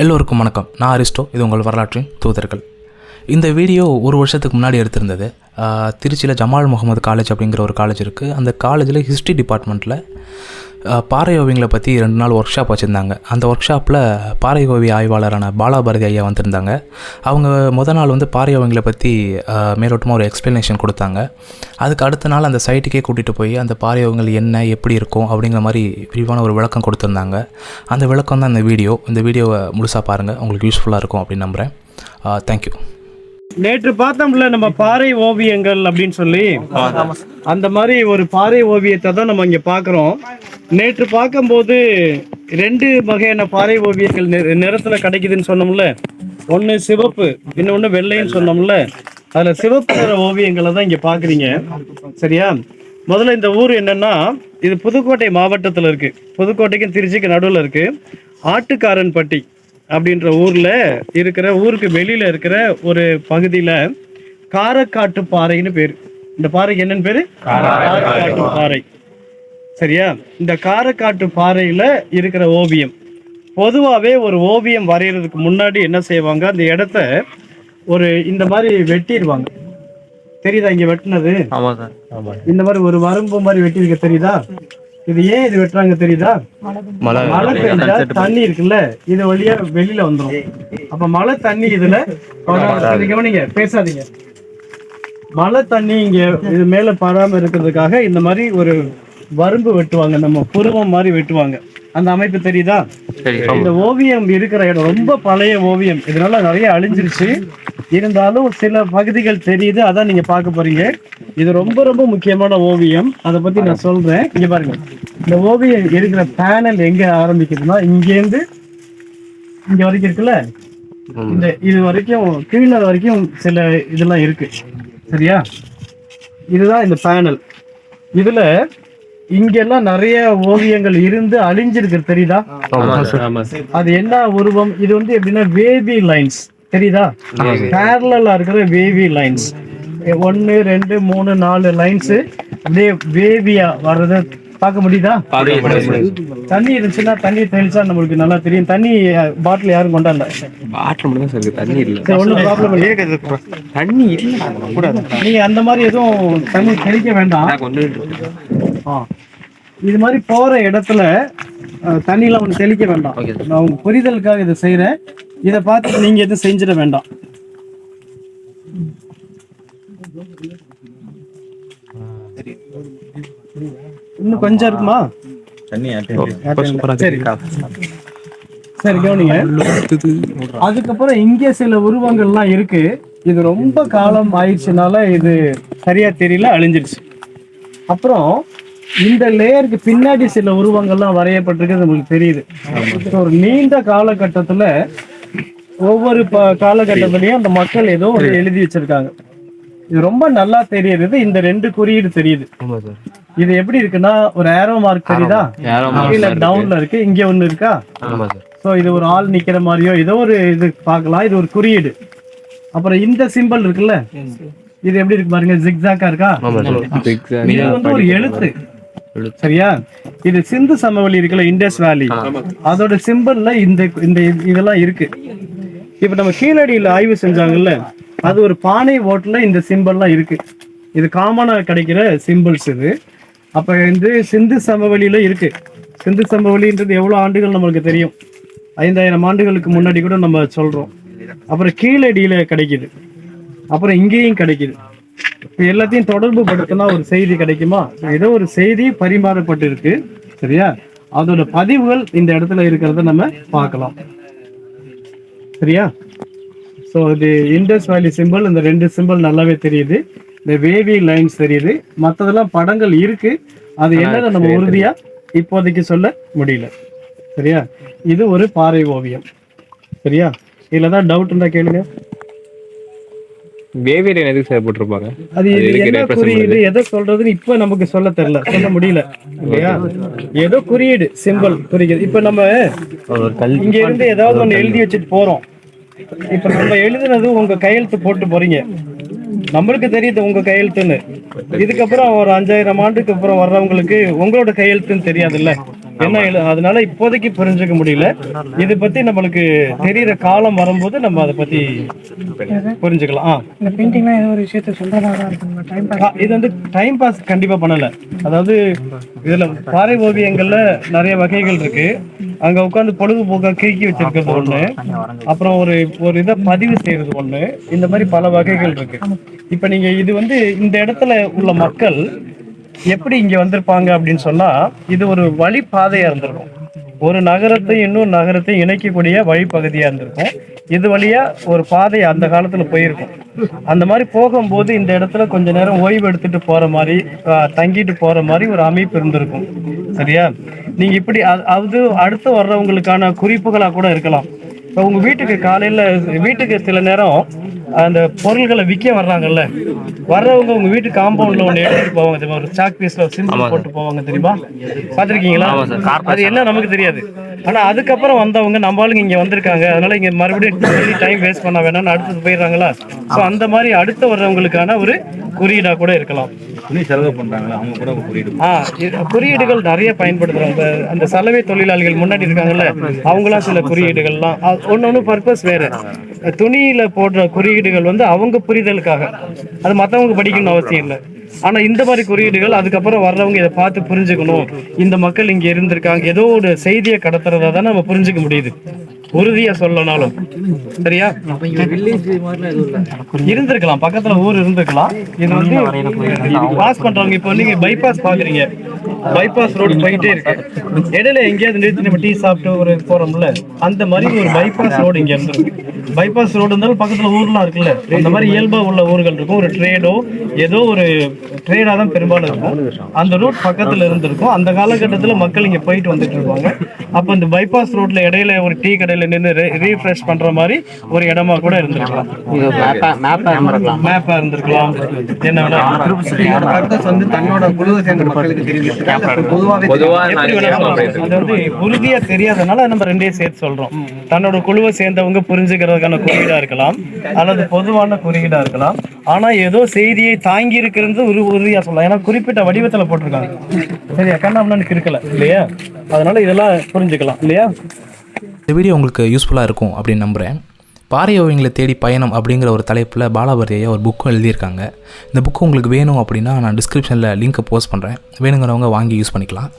எல்லோருக்கும் வணக்கம். நான் அரிஸ்டோ இது உங்கள் வரலாற்றின் தூதர்கள். இந்த வீடியோ ஒரு வருஷத்துக்கு முன்னாடி எடுத்திருந்தது. திருச்சியில் ஜமால் முகமது காலேஜ் அப்படிங்கிற ஒரு காலேஜ் இருக்குது அந்த காலேஜில் ஹிஸ்ட்ரி டிபார்ட்மெண்ட்டில் பாறை ஓவியங்களை பற்றி ரெண்டு நாள் ஒர்க் ஷாப் வச்சுருந்தாங்க. அந்த ஒர்க் ஷாப்பில் பாறை ஓவிய ஆய்வாளரான பாலாபாரதி ஐயா வந்திருந்தாங்க. அவங்க முத நாள் வந்து பாறை ஓவியங்களை பற்றி மேலோட்டமாக ஒரு எக்ஸ்ப்ளனேஷன் கொடுத்தாங்க. அதுக்கு அடுத்த நாள் அந்த சைட்டுக்கே கூட்டிகிட்டு போய் அந்த பாறை ஓவியங்கள் என்ன எப்படி இருக்கும் அப்படிங்கிற மாதிரி விரிவான ஒரு விளக்கம் கொடுத்துருந்தாங்க. அந்த விளக்கம் தான் இந்த வீடியோ. இந்த வீடியோவை முழுசாக பாருங்கள் உங்களுக்கு யூஸ்ஃபுல்லாக இருக்கும் அப்படின்னு நம்புகிறேன் தேங்க்யூ நேற்று பார்த்தோம்ல நம்ம பாறை ஓவியங்கள் அப்படின்னு சொல்லி. அந்த மாதிரி ஒரு பாறை ஓவியத்தை தான் நம்ம இங்க பார்க்குறோம். நேற்று பார்க்கும்போது ரெண்டு வகையான பாறை ஓவியங்கள் நிறத்துல கிடைக்குதுன்னு சொன்னோம்ல. ஒன்று சிவப்பு இன்னொன்று வெள்ளைன்னு சொன்னோம்ல. அதுல சிவப்பு நிற ஓவியங்களை தான் இங்க பாக்குறீங்க சரியா? முதல்ல இந்த ஊர் என்னன்னா இது புதுக்கோட்டை மாவட்டத்துல இருக்கு. புதுக்கோட்டைக்கும் திருச்சிக்கு நடுவில் இருக்கு. ஆட்டுக்காரன்பட்டி. அப்படின்ற ஊர்ல இருக்கிற ஊருக்கு வெளியில இருக்கிற ஒரு பகுதியில காரக்காட்டு பாறைன்னு பேரு. இந்த பாறைக்கு என்னன்னு பேரு? காரக்காட்டு பாறை. சரியா? இந்த காரக்காட்டு பாறையில இருக்கிற ஓவியம். பொதுவாகவே ஒரு ஓவியம் வரைகிறதுக்கு முன்னாடி என்ன செய்வாங்க? அந்த இடத்த ஒரு இந்த மாதிரி வெட்டிடுவாங்க தெரியுதா இங்க வெட்டினது? ஆமா சார். இந்த மாதிரி ஒரு வரம்பு மாதிரி வெட்டியிருக்க தெரியுதா? இது ஏன் இது வெட்டுறாங்க தெரியுதா? மழை பெஞ்சா தண்ணி இருக்குல்ல? இது வழியா வெளியில வந்துரும். அப்ப மழை தண்ணி இதுல கவனிங்க பேசாதீங்க. மழை தண்ணி இங்க இது மேல படாம இருக்கிறதுக்காக இந்த மாதிரி ஒரு வரம்பு வெட்டுவாங்க நம்ம புருவம் மாதிரி வெட்டுவாங்க. அந்த அமைப்பு தெரியுதா? இந்த ஓவியம் இருக்கிற இடம் ரொம்ப பழைய ஓவியம். இதனால நிறைய அழிஞ்சிருச்சு. இருந்தாலும் சில பகுதிகள் தெரியுது அதான் நீங்க பார்க்க போறீங்க. இது ரொம்ப ரொம்ப முக்கியமான ஓவியம். அதை பத்தி நான் சொல்றேன். இங்க பாருங்க. இந்த ஓவியம் இருக்கிற பேனல் எங்க ஆரம்பிக்குதுன்னா இங்கேருந்து இங்க வரைக்கும் இருக்குல்ல? இந்த இது வரைக்கும் கீழே வரைக்கும் சில இதெல்லாம் இருக்கு. சரியா? இதுதான் இந்த பேனல். இதுல இங்கெல்லாம் நிறைய ஓவியங்கள் இருந்து அழிஞ்சிருக்கு தெரியுதா? அது என்ன உருவம்? இது வந்து எப்படின்னா வேவி லைன்ஸ் தெரியுதா? பேரலா இருக்கிற வேவி லைன்ஸ் ஒன்னு ரெண்டு மூணு நாலு லைன்ஸ் அப்படியே வேவியா வர்றத பார்க்க முடியுதா? தண்ணி இருந்துச்சுன்னா தண்ணி தெளிச்சா நம்மளுக்கு நல்லா தெரியும். தண்ணி பாட்டில் யாரும் கொண்டாடல. பாட்டில் மட்டும் சார் தண்ணி இல்ல. ஒன்றும் ப்ராப்ளம் இல்லை. தண்ணி இல்ல நீங்க அந்த மாதிரி எதுவும் தண்ணி தெளிக்க வேண்டாம். இது மாதிரி போற இடத்துல அஹ், தண்ணிலாம் ஒன்று தெளிக்க வேண்டாம். நான் உங்க புரிதலுக்காக இதை செய்றேன். இதை பார்த்து நீங்க எதுவும் செஞ்சிட வேண்டாம். இன்னும் கொஞ்சம் இருக்குமா? சரி. சரி கவனிங்க. அதுக்கப்புறம் இங்கே சில உருவங்கள்லாம் இருக்கு. இது ரொம்ப காலம் ஆயிடுச்சுனால இது சரியா தெரியல அழிஞ்சிருச்சு அப்புறம் இந்த லேயருக்கு பின்னாடி சில உருவங்கள்லாம் வரையப்பட்டிருக்கு நம்மளுக்கு தெரியுது. ஒரு நீண்ட காலகட்டத்துல ஒவ்வொரு காலகட்டத்திலயும் அந்த மக்கள் ஏதோ ஒரு எழுதி வச்சிருக்காங்க. இது ரொம்ப நல்லா தெரியுது. இந்த ரெண்டு குறியீடு தெரியுது. ஆமா சார். இது எப்படி இருக்குன்னா ஒரு ஏரோ மார்க் தெரியுதா? கீழே டவுன்ல இருக்கு இங்க ஒண்ணு இருக்கா? ஆமா சார். ஸோ இது ஒரு ஆள் நிக்கிற மாதிரியோ ஏதோ ஒரு இது பார்க்கலாம். இது ஒரு குறியீடு. அப்புறம் இந்த சிம்பல் இருக்குல்ல? இது எப்படி இருக்கு பாருங்க? ஜிக்ஸாக்கா இருக்கா? இது வந்து ஒரு எழுத்து. சரியா? இது சிந்து சமவெளி இருக்குல்ல இண்டஸ் வேலி அதோட சிம்பல்ல இந்த இந்த இதெல்லாம் இருக்கு. இப்ப நம்ம கீழடியில ஆய்வு செஞ்சாங்கல்ல அது ஒரு பானை ஓட்டுல இந்த சிம்பல்லாம் இருக்கு. இது காமனா கிடைக்கிற சிம்பிள்ஸ் இது. அப்ப வந்து சிந்து சமவெளியில இருக்கு. சிந்து சமவெளின்றது எவ்வளவு ஆண்டுகள் நம்மளுக்கு தெரியும்? ஐந்தாயிரம் ஆண்டுகளுக்கு முன்னாடி கூட நம்ம சொல்றோம். அப்புறம் கீழடியில கிடைக்குது. அப்புறம் இங்கேயும் கிடைக்குது. எல்லாத்தையும் தொடர்பு படுத்தினா ஒரு செய்தி கிடைக்குமா? ஏதோ ஒரு செய்தி பரிமாறப்பட்டு இருக்கு சரியா? அதோட பதிவுகள் இந்த இடத்துல இருக்கிறத நம்ம பார்க்கலாம். சரியா? ஸோ இது இண்டஸ் வேலி சிம்பிள் இந்த ரெண்டு சிம்பிள் நல்லாவே தெரியுது. இந்த வேவி லைன்ஸ் தெரியுது. மற்றதெல்லாம் படங்கள் இருக்கு. அது என்னன்னு நம்ம உறுதியா இப்போதைக்கு சொல்ல முடியல. சரியா? இது ஒரு பாறை ஓவியம். சரியா? இதுல தான் டவுட் இருந்தா கேளுங்க. வேவியர் எதுக்கு சார் போட்டிருப்பாங்க? அது என்ன குறியீடு? எதை சொல்றதுன்னு இப்ப நமக்கு சொல்ல தெரியல. சொல்ல முடியல. இல்லையா? ஏதோ குறியீடு சிம்பிள் குறியீடு இப்ப நம்ம இங்க இருந்து ஏதாவது ஒண்ணு எழுதி வச்சுட்டு போறோம். இப்ப நம்ம எழுதுனது உங்க கையெழுத்து போட்டு போறீங்க. நம்மளுக்கு தெரியுது உங்க கையெழுத்துன்னு. இதுக்கப்புறம் ஒரு அஞ்சாயிரம் ஆண்டுக்கு அப்புறம் வர்றவங்களுக்கு உங்களோட கையெழுத்துன்னு தெரியாதுல்ல. என்ன அதனால இப்போதைக்கு புரிஞ்சுக்க முடியல. இது பத்தி நம்மளுக்கு தெரியற காலம் வரும்போது நம்ம அதை பத்தி புரிஞ்சுக்கலாம். இந்த ஏதோ ஒரு விஷயத்த இது வந்து டைம் பாஸ் கண்டிப்பா பண்ணல. அதாவது இதுல பாறை ஓவியங்கள்ல நிறைய வகைகள் இருக்கு. அங்க உட்காந்து பொழுதுபோக்கா கிறுக்கி வச்சிருக்கிறது ஒண்ணு. அப்புறம் ஒரு ஒரு இதை பதிவு செய்யறது ஒண்ணு. இந்த மாதிரி பல வகைகள் இருக்கு. இப்ப நீங்க இது வந்து இந்த இடத்துல உள்ள மக்கள் எப்படி இங்க வந்திருப்பாங்க அப்படின்னு சொன்னா இது ஒரு வழிப்பாதையா இருந்திருக்கும். ஒரு நகரத்தை இன்னொரு நகரத்தை இணைக்கக்கூடிய வழிப்பகுதியா இருந்திருக்கும். இது வழியா ஒரு பாதை அந்த காலத்துல போயிருக்கும். அந்த மாதிரி போகும்போது இந்த இடத்துல கொஞ்ச நேரம் ஓய்வு எடுத்துட்டு போற மாதிரி தங்கிட்டு போற மாதிரி ஒரு அமைப்பு இருந்திருக்கும். சரியா? நீங்க இப்படி அது அடுத்து வர்றவங்களுக்கான குறிப்புகளா கூட இருக்கலாம். இப்போ உங்க வீட்டுக்கு காலையில வீட்டுக்கு சில நேரம் அந்த பொருள்களை விற்க வர்றாங்கல்ல. வர்றவங்க உங்க வீட்டு காம்பவுண்ட்ல ஒண்ணு எடுத்துட்டு போவாங்க தெரியுமா? ஒரு சாக் பீஸ்ல சிம்பிள் போட்டு போவாங்க தெரியுமா? பாத்திருக்கீங்களா அது என்ன நமக்கு தெரியாது. ஆனா அதுக்கப்புறம் வந்தவங்க நம்ம ஆளுங்க இங்க வந்திருக்காங்க. அதனால இங்க மறுபடியும் டைம் வேஸ்ட் பண்ண வேணாம்னு அடுத்தது போயிடுறாங்களா? சோ அந்த மாதிரி அடுத்து வர்றவங்களுக்கான ஒரு குறியீடா கூட இருக்கலாம். துணி செலவு பண்றாங்களா? அவங்க கூட குறியிடு ஆ குறியீடுகள் நிறைய பயன்படுத்துறாங்க. அந்த- சலவை தொழிலாளிகள் முன்னாடி இருக்காங்கல்ல அவங்களாம் சில குறியீடுகள்லாம். ஒன்னு ஒன்று பர்பஸ் வேற. துணியில போடுற குறியீடுகள் வந்து அவங்க புரிதலுக்காக. அது மத்தவங்க படிக்கணும்னு அவசியம் இல்லை. ஆனா இந்த மாதிரி குறியீடுகள் அதுக்கப்புறம் வர்றவங்க இதை பார்த்து புரிஞ்சுக்கணும். இந்த மக்கள் இங்க இருந்திருக்காங்க. ஏதோ ஒரு செய்தியை கடத்துறதா தான் நம்ம புரிஞ்சுக்க முடியுது. உறுதியா சொல்லனாலும். சரியா? இருந்திருக்கலாம் பக்கத்துல ஊர் இருந்திருக்கலாம். இது வந்து பாஸ் பண்றவங்க இப்போ நீங்க பைபாஸ் பாக்குறீங்க. பைபாஸ் ரோடு போயிட்டே இருக்கு. இடையில எங்கேயாவது நிறுத்தி நம்ம டீ சாப்பிட்டு ஒரு போறோம்ல அந்த மாதிரி ஒரு பைபாஸ் ரோடு இங்க இருந்திருக்கு. பைபாஸ் ரோடு இருந்தாலும் பக்கத்துல ஊர்லாம் இருக்குல்ல அந்த மாதிரி இயல்பா உள்ள ஊர்கள் இருக்கும். ஒரு ட்ரேடோ ஏதோ ஒரு ட்ரேடா தான் பெரும்பாலும் இருக்கும். அந்த ரூட் பக்கத்துல இருந்திருக்கும். அந்த காலகட்டத்துல மக்கள் இங்க போயிட்டு வந்துட்டு இருப்பாங்க. அப்ப இந்த பைபாஸ் ரோட்ல இடையில ஒரு டீ கடையில நின்று ரீஃப்ரெஷ் பண்ற மாதிரி ஒரு இடமா கூட இருந்திருக்கலாம். மேப்பா இருந்திருக்கலாம். என்ன வேணா. வந்து தன்னோட குழுவை சேர்ந்த மக்களுக்கு தெரிவிச்சிருக்காங்க பொதுவாகவே பொதுவா எப்படி வேணா சொல்லலாம். அது வந்து உறுதியா தெரியாதனால நம்ம ரெண்டையும் சேர்த்து சொல்றோம். தன்னோட குழுவை சேர்ந்தவங்க புரிஞ்சுக்கிறதுக்கான குறியீடா இருக்கலாம் அல்லது பொதுவான குறியீடா இருக்கலாம். ஆனா ஏதோ செய்தியை தாங்கி இருக்கிறது ஒரு உறுதியா சொல்லலாம். ஏன்னா குறிப்பிட்ட வடிவத்துல போட்டிருக்காங்க. சரியா? கண்ணாமண்ணு இருக்கல இல்லையா? அதனால இதெல்லாம் புரிஞ்சுக்கலாம் இல்லையா? இந்த வீடியோ உங்களுக்கு யூஸ்ஃபுல்லாக இருக்கும் அப்படின்னு நம்புகிறேன் பாறை ஓவியங்களை தேடி பயணம் அப்படிங்கிற ஒரு தலைப்பில் பாலாபதியா ஒரு புக்கும் எழுதியிருக்காங்க. இந்த புக்கு உங்களுக்கு வேணும் அப்படின்னா நான் டிஸ்கிரிப்ஷனில் லிங்க்கை போஸ்ட் பண்ணுறேன் வேணுங்கிறவங்க வாங்கி யூஸ் பண்ணிக்கலாம்.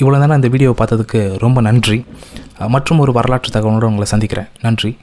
இவ்வளோ தானே இந்த வீடியோவை பார்த்ததுக்கு ரொம்ப நன்றி. மற்றும் ஒரு வரலாற்று தகவலோடு உங்களை சந்திக்கிறேன். நன்றி.